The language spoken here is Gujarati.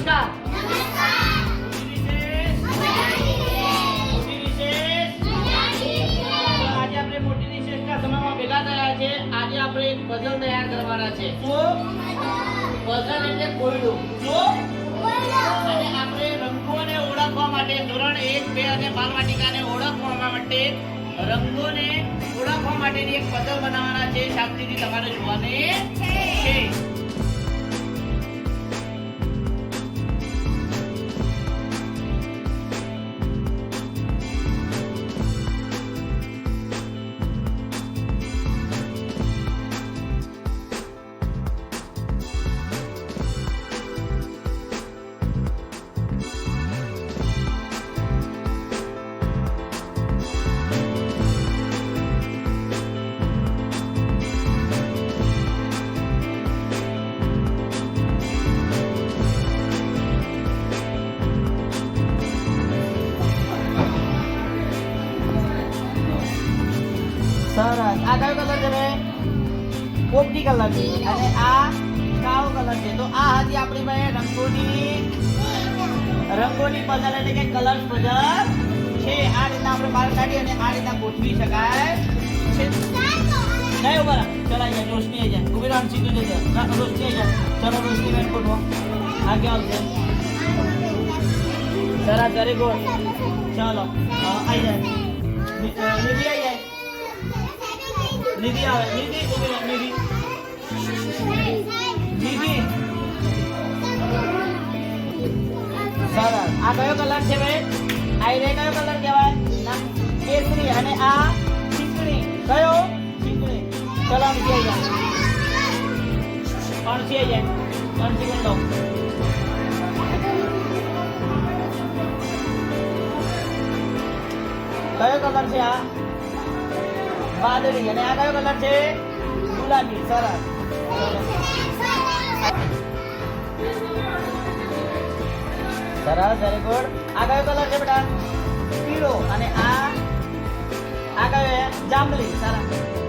નમસ્કાર? આજે આપણે મોટીની રિસેસના સમયમાં ભેગા થયા છે આજે આપણે એક તૈયાર કરવાના છે પઝલ એટલે કોયડું આપણે રંગોને ઓળખવા માટે ધોરણ એક બે અને બાલવાટિકાને ઓળખવા માટે રંગોને ઓળખવા માટેની એક પઝલ બનાવવાના છે શાંતિથી તમારે જોવાની છે સરસ. આ કયો કલર છે બે પોપટી કલર છે. અને આ કાળો કલર છે. તો આ હતી આપણી પાસે રંગોની રંગોની પઝલ એટલે કે કલર પઝલ છે. આ રીતના આપણે બહાર કાઢી અને આ રીતના ગોઠવી શકાય. છે. નહીં ઊભા રહો. ચલ આઈ જા રોશની આઈ જાય. ઊભી રામ સીધું જજે ના રોશની આઈ જાય. ચલો રોશની બેન ફોટો. આ ક્યાં આવશે સરસ વેરી ગુડ ચલો આવી જાય. નિધિ આઈ જાય. નિધિ આવે. નિધિ નિધિ નિધિ. સરસ. આ કયો કલર છે ભાઈ? આ રે કયો કલર કહેવાય? કેસરી અને આ ચીકણી. કયો? ચીકણી. ચલો નીચે આવી જાય અણસી આવી જાય અણસી બેન લો કયો કલર છે આ? વાદળી અને આ કયો કલર છે? ગુલાબી, સરસ. સરસ વેરી ગુડ આ કયો કલર છે બેટા? પીળો. અને આ? આ કયો જાંબલી, સરસ.